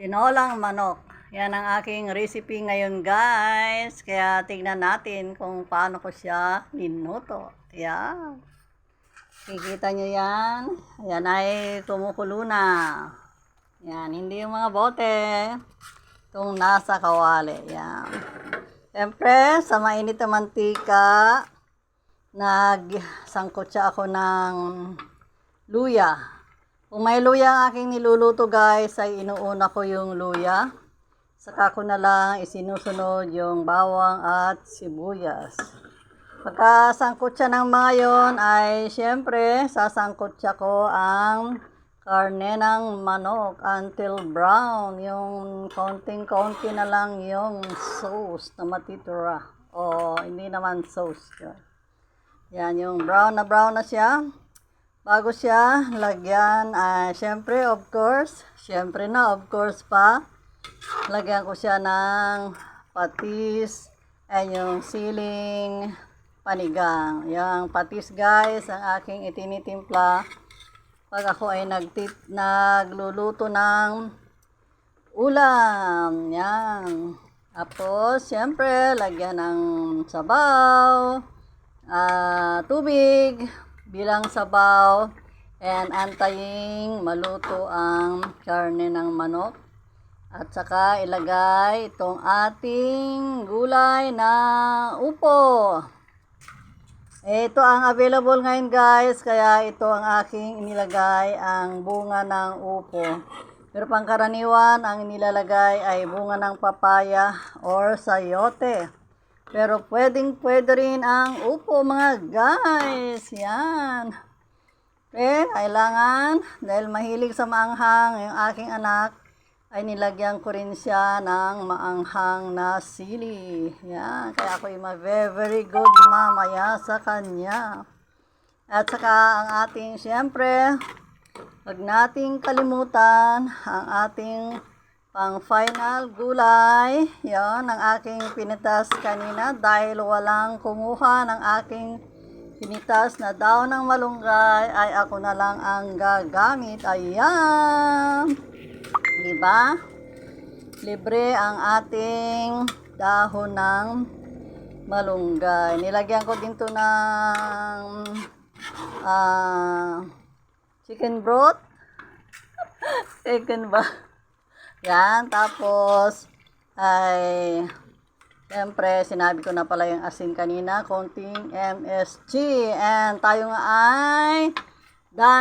Tinolang manok. Yan ang aking recipe ngayon guys. Kaya tignan natin kung paano ko siya minuto. Yan. Kikita nyo yan. Yan ay kumukulo na. Yan. Hindi yung mga bote. Itong nasa kawali. Yan. Siyempre, sa mainit na mantika, nagsangkot siya ako ng luya. Kung may luya ang aking niluluto guys, ay inuuna ko yung luya. Saka ko na lang isinusunod yung bawang at sibuyas. Pagkasangkot siya ng mga yon ay syempre sasangkot siya ko ang karne ng manok until brown. Yung konting-konti na lang yung sauce na matitira. O hindi naman sauce. Yan, yung brown na brown na siya. Bago siya lagyan, ah syempre of course, syempre na of course pa, lagyan ko siya ng patis and yung siling panigang. Yung patis guys, ang aking itinitimpla pag ako ay nagtit, nagluluto ng ulam. Yan. Tapos, syempre, lagyan ng sabaw, ah tubig, bilang sabaw, and antayin maluto ang karne ng manok. At saka ilagay itong ating gulay na upo. Ito ang available ngayon guys, kaya ito ang aking inilagay ang bunga ng upo. Pero pangkaraniwan, ang nilalagay ay bunga ng papaya or sayote. Pero pwedeng pwede rin ang upo mga guys. Yan. Eh, kailangan, dahil mahilig sa maanghang yung aking anak, ay nilagyan ko rin siya ng maanghang na sili. Yan, kaya ako yung very good mamaya sa kanya. At saka ang ating, siyempre, wag nating kalimutan ang ating pang final gulay. Yan, ang aking pinitas kanina dahil walang kumuha ng aking pinitas na daw ng malunggay ay ako na lang ang gagamit. Ayan! Diba? Libre ang ating dahon ng malunggay. Nilagyan ko din to ng ah, chicken broth. chicken ba? Yan. Tapos, ay, siyempre, sinabi ko na pala yung asin kanina, konting MSG. And tayo nga ay, done